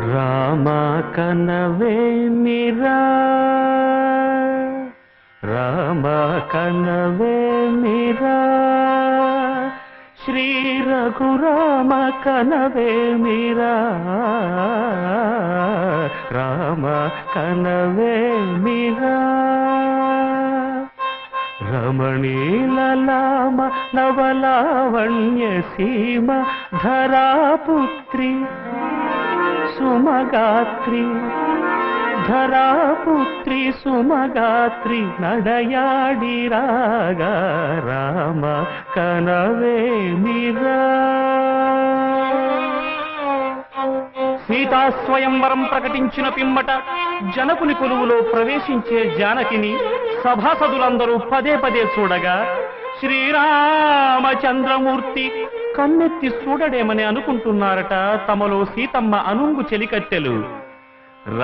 రామా కనవేమిరా రామా కనవేమిరా శ్రీ రఘురామ కనవేమిరా రామ కనవేమిరా రమణీలలామ నవలావణ్య సీమ ధరాపుత్రి సుమగాత్రి ధరాపుత్రి సుమగాత్రి నడయాడి రాగ రామ కనవేమిరా సీతా స్వయంవరం ప్రకటించిన పిమ్మట జనకుని కొలువులో ప్రవేశించే జానకిని సభాసదులందరూ పదే పదే చూడగా శ్రీరామచంద్రమూర్తి కన్నెత్తి చూడడేమని అనుకుంటున్నారట తమలో సీతమ్మ అనుంగు చెలికట్టెలు.